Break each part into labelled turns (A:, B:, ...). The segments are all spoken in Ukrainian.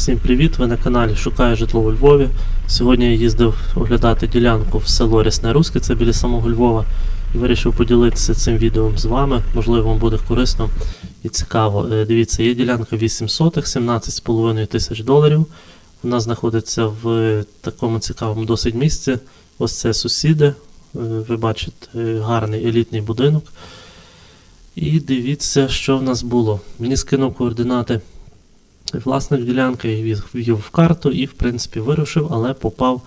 A: Всім привіт! Ви на каналі Шукаю житло у Львові. Сьогодні я їздив оглядати ділянку в село Рясне Руське, це біля самого Львова. І вирішив поділитися цим відео з вами. Можливо, вам буде корисно і цікаво. Е, Дивіться, є ділянка 8 сотих, 17,5 тисяч доларів. Вона знаходиться в такому цікавому досить місці. Ось це сусіди. Е, Ви бачите е, гарний елітний будинок. І дивіться, що в нас було. Мені скинув координати власник ділянки, ввів в карту і, в принципі, вирушив, але попав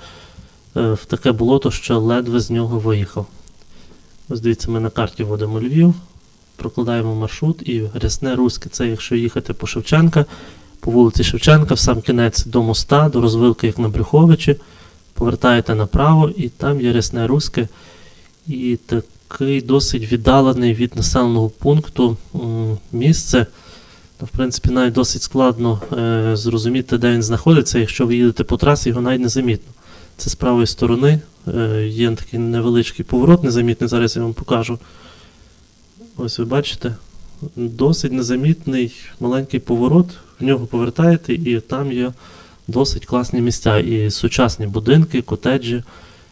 A: е, в таке болото, що ледве з нього виїхав. Ось дивіться, ми на карті вводимо Львів, прокладаємо маршрут і рясне Руське. Це якщо їхати по Шевченка, по вулиці Шевченка, в сам кінець до моста, до розвилки, як на Брюховичі, повертаєте направо, і там є рясне Руське. І такий досить віддалений від населеного пункту місце. В принципі, навіть досить складно е, зрозуміти, де він знаходиться. Якщо ви їдете по трасі, його навіть не замітно. Це з правої сторони. Е, є такий невеличкий поворот, незамітний, зараз я вам покажу. Ось ви бачите. Досить незамітний маленький поворот. В нього повертаєте, і там є досить класні місця. І сучасні будинки, котеджі.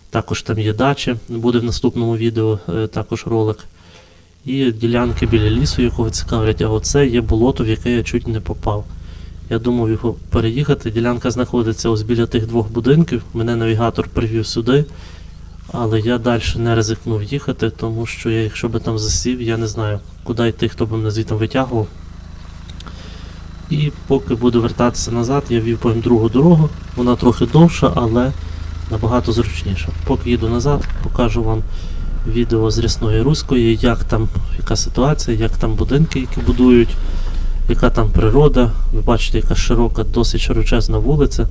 A: Також там є дачі. Буде в наступному відео е, також ролик. І ділянки біля лісу, якого цікавлять, а оце є болото, в яке я чуть не попав. Я думав його переїхати. Ділянка знаходиться ось біля тих двох будинків. Мене навігатор привів сюди, але я далі не ризикнув їхати, тому що я, якщо би там засів, я не знаю, куди йти, хто б мене звідти витягував. І поки буду вертатися назад, я вів потім другу дорогу. Вона трохи довша, але набагато зручніша. Поки їду назад, покажу вам відео з рясної руської, як там, яка ситуація, як там будинки, які будують, яка там природа. Ви бачите, яка широка, досить широчезна вулиця.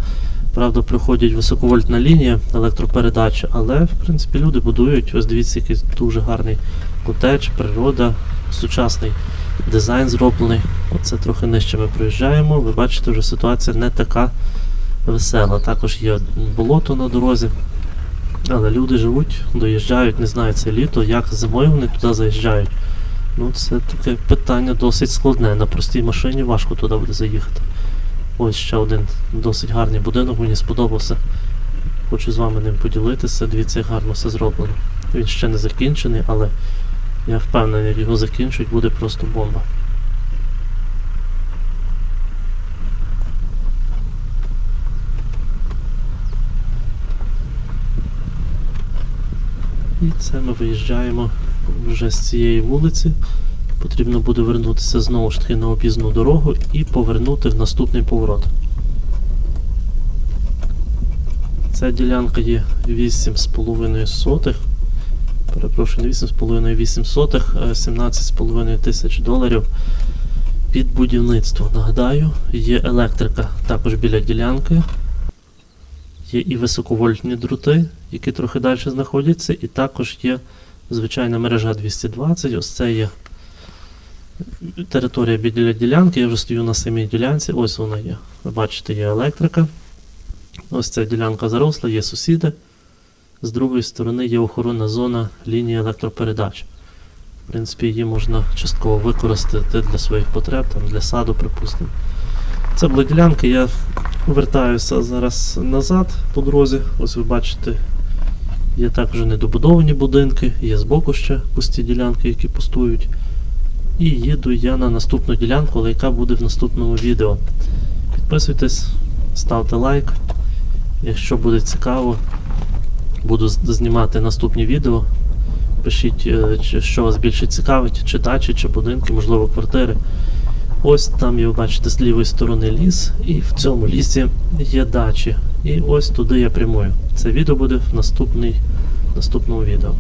A: Правда, приходять високовольтна лінія електропередач, але в принципі люди будують. Ось дивіться, який дуже гарний котедж, природа, сучасний дизайн зроблений. Оце трохи нижче ми проїжджаємо. Ви бачите, вже ситуація не така весела. Також є болото на дорозі. Але люди живуть, доїжджають, не знаю, це літо, як зимою вони туди заїжджають. Ну, це таке питання досить складне. На простій машині важко туди буде заїхати. Ось ще один досить гарний будинок, мені сподобався. Хочу з вами ним поділитися. Дивіться, як гарно все зроблено. Він ще не закінчений, але я впевнений, як його закінчують, буде просто бомба. Це ми виїжджаємо вже з цієї вулиці. Потрібно буде вернутися знову ж таки на об'їзну дорогу і повернути в наступний поворот. Ця ділянка є 8,5 сотих. Перепрошую, не 8,5, 8 сотих, а 17,5 тисяч доларів під будівництво. Нагадаю, є електрика також біля ділянки. Є і високовольтні дроти, які трохи далі знаходяться, і також є звичайна мережа 220. Ось це є територія біля ділянки. Я вже стою на самій ділянці. Ось вона є. Ви бачите, є електрика. Ось ця ділянка заросла, є сусіди. З другої сторони є охоронна зона лінії електропередач. В принципі, її можна частково використати для своїх потреб, там, для саду, припустимо. Це була ділянка, я вертаюся зараз назад по дорозі. Ось ви бачите, є також недобудовані будинки, є збоку ще пусті ділянки, які пустують. І їду я на наступну ділянку, але яка буде в наступному відео. Підписуйтесь, ставте лайк. Якщо буде цікаво, буду знімати наступні відео. Пишіть, е, що вас більше цікавить, чи дачі, чи будинки, можливо, квартири. Ось там є, бачите, з лівої сторони ліс, і в цьому лісі є дачі. І ось туди я прямую. Це відео буде в наступний, наступному відео.